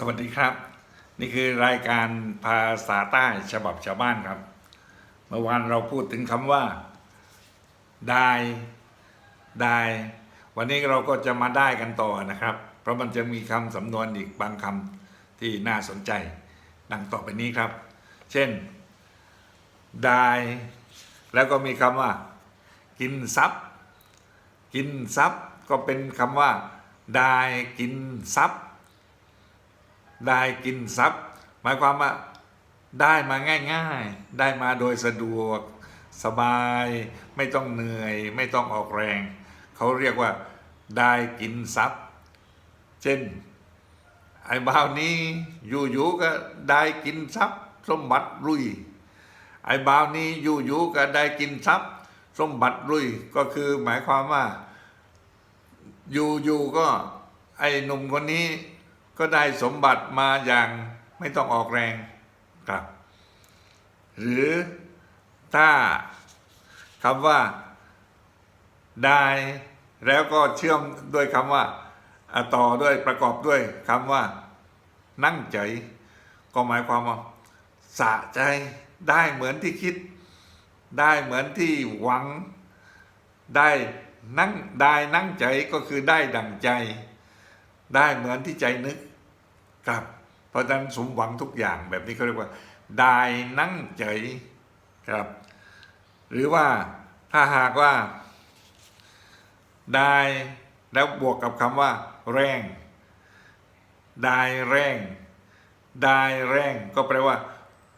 สวัสดีครับ นี่คือรายการภาษาใต้ฉบับชาวบ้านครับ เมื่อวานเราพูดถึงคำว่า ได้ได้ วันนี้เราก็จะมาได้กันต่อนะครับ เพราะมันจะมีคำสำนวนอีกบางคำที่น่าสนใจ ดังต่อไปนี้ครับ เช่น ได้ แล้วก็มีคำว่า กินซับกินซับก็เป็นคำว่า ได้กินซับ ได้กินทรัพย์ หมายความว่าได้มาง่าย ๆ ได้มาโดยสะดวก สบาย ไม่ต้องเหนื่อย ไม่ต้องออกแรง เขาเรียกว่าได้กินทรัพย์ เช่น ไอ้บ่าวนี้อยู่ๆก็ได้กินทรัพย์ สมบัติรุย ไอ้บ่าวนี้อยู่ๆก็ได้กินทรัพย์ สมบัติรุยก็คือหมายความว่า อยู่ๆก็ไอ้หนุ่มคนนี้ ก็ได้สมบัติมาอย่างไม่ต้องออกแรงครับ หรือถ้าคำว่าได้แล้วก็เชื่อมด้วยคำว่าต่อด้วยประกอบด้วยคำว่า นั่งใจก็หมายความว่าสะใจได้เหมือนที่คิด ได้เหมือนที่หวังได้นั่งได้นั่งใจก็คือได้ดั่งใจ ได้เหมือนที่ใจนึก ครับ เพราะฉะนั้นสมหวังทุกอย่างแบบนี้เขาเรียกว่าได้นั่งใจครับ หรือว่าถ้าหากว่าได้แล้วบวกกับคำว่า แรงได้แรงได้แรงก็แปลว่า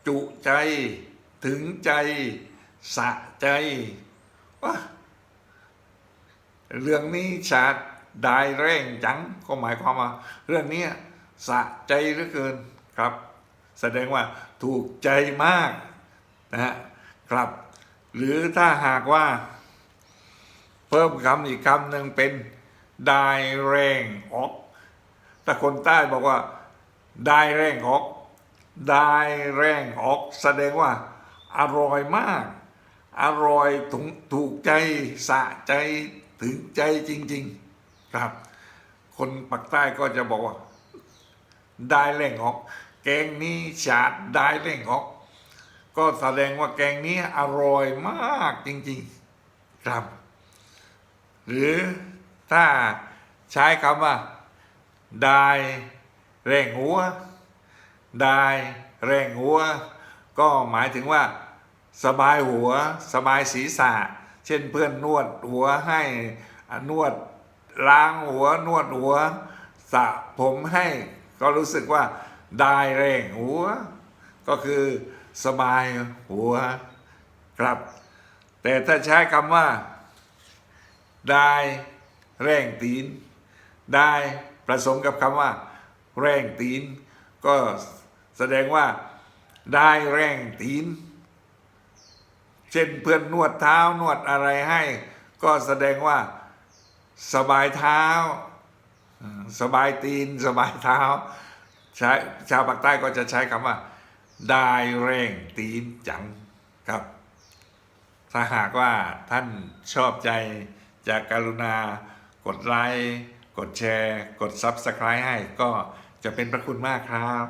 จุใจถึงใจ สะใจว้าเรื่องนี้ชาดได้แรงจังก็หมายความว่า เรื่องนี้ สะใจเหลือเกินครับ แสดงว่าถูกใจมากนะฮะครับ หรือถ้าหากว่า เพิ่มคำอีกคำหนึ่งเป็นได้แรงออกถ้าคนใต้บอกว่าได้แรงออกได้แรงออก แสดงว่า อร่อยมาก อร่อยถูกถูกใจสะใจถึงใจจริง ๆ ครับ คนปากใต้ก็จะบอกว่า ได้แรงออก แกงนี้ฉาดได้แรงออก ก็แสดงว่าแกงนี้อร่อยมากจริงๆครับ หรือถ้าใช้คำว่า ได้แรงหัว ได้แรงหัว ก็หมายถึงว่า สบายหัว สบายศีรษะ เช่นเพื่อนนวดหัวให้นวดล้างหัวนวดหัวสระผมให้ ก็รู้สึกว่าได้แรงหัว ก็คือสบายหัวครับ แต่ถ้าใช้คำว่า ได้แรงตีน ได้ผสมกับคำว่า แรงตีน ก็แสดงว่า ได้แรงตีน เช่นเพื่อนนวดเท้านวดอะไรให้ ก็แสดงว่า สบายเท้า สบายตีนสบายเท้าใช้ชาวปากใต้ก็จะใช้คำว่าได้แรงตีนจังครับ ถ้าหากว่าท่านชอบใจจากการุณากดไลค์ กดแชร์ กด Subscribe ให้ก็จะเป็นพระคุณมากครับ